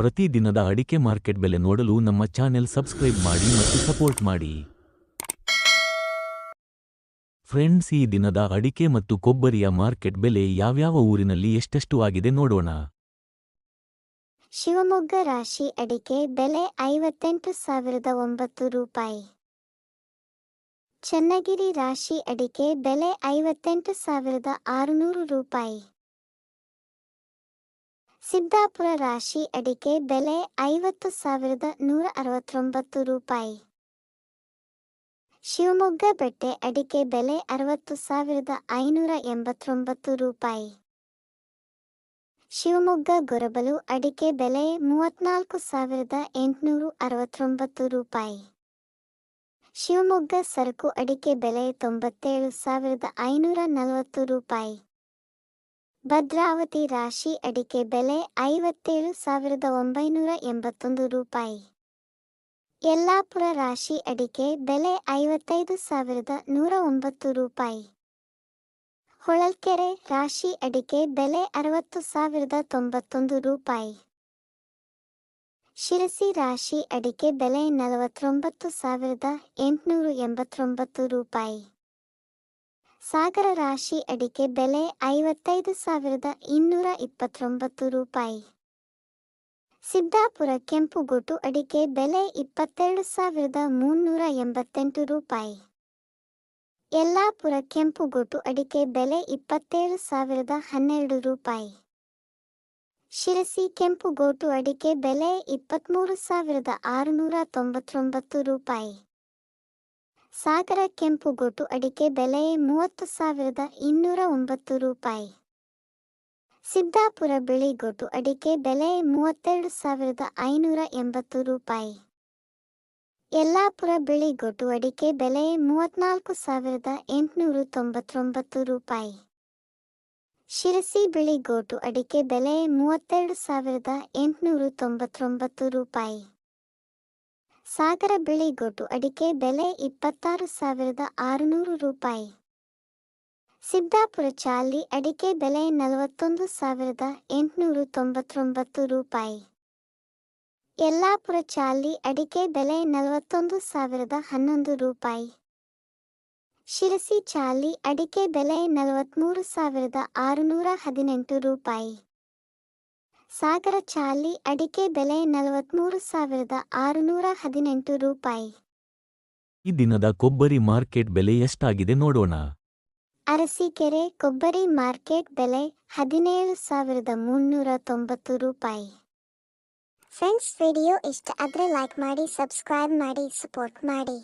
ಪ್ರತಿದಿನದ ಅಡಿಕೆ ಮಾರ್ಕೆಟ್ ಬೆಲೆ ನೋಡಲು ನಮ್ಮ ಚಾನೆಲ್ ಸಬ್ಸ್ಕ್ರೈಬ್ ಮಾಡಿ ಮತ್ತು ಸಪೋರ್ಟ್ ಮಾಡಿ. ಫ್ರೆಂಡ್ಸ್, ಈ ದಿನದ ಅಡಿಕೆ ಮತ್ತು ಕೊಬ್ಬರಿಯ ಮಾರ್ಕೆಟ್ ಬೆಲೆ ಯಾವ್ಯಾವ ಊರಿನಲ್ಲಿ ಎಷ್ಟೆಷ್ಟು ಆಗಿದೆ ನೋಡೋಣ. ಶಿವಮೊಗ್ಗ ರಾಶಿ ಅಡಿಕೆ ಬೆಲೆ ಐವತ್ತೆಂಟು ಸಾವಿರದ ಒಂಬತ್ತು ರೂಪಾಯಿ. ಚನ್ನಗಿರಿ ರಾಶಿ ಅಡಿಕೆ ಬೆಲೆ ಐವತ್ತೆಂಟು ಸಾವಿರದ ಆರುನೂರು ರೂಪಾಯಿ. ಸಿದ್ದಾಪುರ ರಾಶಿ ಅಡಿಕೆ ಬೆಲೆ ಐವತ್ತು ಸಾವಿರದ ನೂರ ಅರವತ್ತೊಂಬತ್ತು ರೂಪಾಯಿ. ಶಿವಮೊಗ್ಗ ಬೆಟ್ಟೆ ಅಡಿಕೆ ಬೆಲೆ ಅರವತ್ತು ಸಾವಿರದ ಐನೂರ ಎಂಬತ್ತೊಂಬತ್ತು ರೂಪಾಯಿ. ಶಿವಮೊಗ್ಗ ಗೊರಬಲು ಅಡಿಕೆ ಬೆಲೆ ಮೂವತ್ನಾಲ್ಕು ಸಾವಿರದ ಎಂಟುನೂರು ಅರವತ್ತೊಂಬತ್ತು ರೂಪಾಯಿ. ಶಿವಮೊಗ್ಗ ಸರಕು ಅಡಿಕೆ ಬೆಲೆ ತೊಂಬತ್ತೇಳು ಸಾವಿರದ ಐನೂರ ನಲವತ್ತು ರೂಪಾಯಿ. ಭದ್ರಾವತಿ ರಾಶಿ ಅಡಿಕೆ ಬೆಲೆ ಐವತ್ತೇಳು ಸಾವಿರದ ಒಂಬೈನೂರ ಎಂಬತ್ತೊಂದು ರೂಪಾಯಿ. ಯಲ್ಲಾಪುರ ರಾಶಿ ಅಡಿಕೆ ಬೆಲೆ ಐವತ್ತೈದು ಸಾವಿರದ ನೂರ ಒಂಬತ್ತು ರೂಪಾಯಿ. ಹೊಳಲ್ಕೆರೆ ರಾಶಿ ಅಡಿಕೆ ಬೆಲೆ ಅರವತ್ತು ಸಾವಿರದ ತೊಂಬತ್ತೊಂದು ರೂಪಾಯಿ. ಶಿರಸಿ ರಾಶಿ ಅಡಿಕೆ ಬೆಲೆ ನಲವತ್ತೊಂಬತ್ತು ಸಾವಿರದ ಎಂಟುನೂರು ಎಂಬತ್ತೊಂಬತ್ತು ರೂಪಾಯಿ. ಸಾಗರ ರಾಶಿ ಅಡಿಕೆ ಬೆಲೆ ಐವತ್ತೈದು ಸಾವಿರದ ಇನ್ನೂರ ಇಪ್ಪತ್ತೊಂಬತ್ತು ರೂಪಾಯಿ. ಸಿದ್ದಾಪುರ ಕೆಂಪುಗೋಟು ಅಡಿಕೆ ಬೆಲೆ ಇಪ್ಪತ್ತೆರಡು ಸಾವಿರದ ಮುನ್ನೂರ ಎಂಬತ್ತೆಂಟು ರೂಪಾಯಿ. ಯಲ್ಲಾಪುರ ಕೆಂಪುಗೋಟು ಅಡಿಕೆ ಬೆಲೆ ಇಪ್ಪತ್ತೇಳು ಸಾವಿರದ ಹನ್ನೆರಡು ರೂಪಾಯಿ. ಶಿರಸಿ ಕೆಂಪುಗೋಟು ಅಡಿಕೆ ಬೆಲೆ ಇಪ್ಪತ್ತ್ಮೂರು ಸಾವಿರದ ಆರುನೂರ ತೊಂಬತ್ತೊಂಬತ್ತು ರೂಪಾಯಿ. ಸಾಗರ ಕೆಂಪುಗೋಟು ಅಡಿಕೆ ಬೆಲೆ ಮೂವತ್ತು ಸಾವಿರದ ಇನ್ನೂರ ಒಂಬತ್ತು ರೂಪಾಯಿ. ಸಿದ್ದಾಪುರ ಬಿಳಿಗೋಟು ಅಡಿಕೆ ಬೆಲೆ ಮೂವತ್ತೆರಡು ಸಾವಿರದ ಐನೂರ ಎಂಬತ್ತು ರೂಪಾಯಿ. ಯಲ್ಲಾಪುರ ಬಿಳಿಗೊಟ್ಟು ಅಡಿಕೆ ಬೆಲೆ ಮೂವತ್ನಾಲ್ಕು ಸಾವಿರದ ಎಂಟುನೂರ ತೊಂಬತ್ತೊಂಬತ್ತು ರೂಪಾಯಿ. ಶಿರಸಿ ಬಿಳಿಗೋಟು ಅಡಿಕೆ ಬೆಲೆ ಮೂವತ್ತೆರಡು ಸಾವಿರದ ಎಂಟುನೂರ ತೊಂಬತ್ತೊಂಬತ್ತು ರೂಪಾಯಿ. ಸಾಗರ ಬಿಳಿಗೊಟ್ಟು ಅಡಿಕೆ ಬೆಲೆ ಇಪ್ಪತ್ತಾರು ಸಾವಿರದ ಆರುನೂರು ರೂಪಾಯಿ. ಸಿದ್ದಾಪುರ ಚಾಲಿ ಅಡಿಕೆ ಬೆಲೆ ನಲವತ್ತೊಂದು ಸಾವಿರದ ಎಂಟುನೂರು ತೊಂಬತ್ತೊಂಬತ್ತು ರೂಪಾಯಿ. ಯಲ್ಲಾಪುರ ಚಾಲಿ ಅಡಿಕೆ ಬೆಲೆ ನಲವತ್ತೊಂದು ಸಾವಿರದ ಹನ್ನೊಂದು ರೂಪಾಯಿ. ಶಿರಸಿ ಚಾಲಿ ಅಡಿಕೆ ಬೆಲೆ ನಲವತ್ತ್ಮೂರು ಸಾವಿರದ ಆರುನೂರ ಹದಿನೆಂಟು ರೂಪಾಯಿ. ಸಾಗರ ಚಾಲಿ ಅಡಿಕೆ ಬೆಲೆ ನಲವತ್ತ್ಮೂರು ಸಾವಿರದ ಆರುನೂರ ಹದಿನೆಂಟು ರೂಪಾಯಿ. ಈ ದಿನದ ಕೊಬ್ಬರಿ ಮಾರ್ಕೆಟ್ ಬೆಲೆ ಎಷ್ಟಾಗಿದೆ ನೋಡೋಣ. ಅರಸೀಕೆರೆ ಕೊಬ್ಬರಿ ಮಾರ್ಕೆಟ್ ಬೆಲೆ ಹದಿನೇಳು ಸಾವಿರದ ಮುನ್ನೂರ ತೊಂಬತ್ತು ರೂಪಾಯಿ. ಫ್ರೆಂಡ್ಸ್ ವಿಡಿಯೋ ಇಷ್ಟ ಆದರೆ ಲೈಕ್ ಮಾಡಿ ಸಬ್ಸ್ಕ್ರೈಬ್ ಮಾಡಿ ಸಪೋರ್ಟ್ ಮಾಡಿ.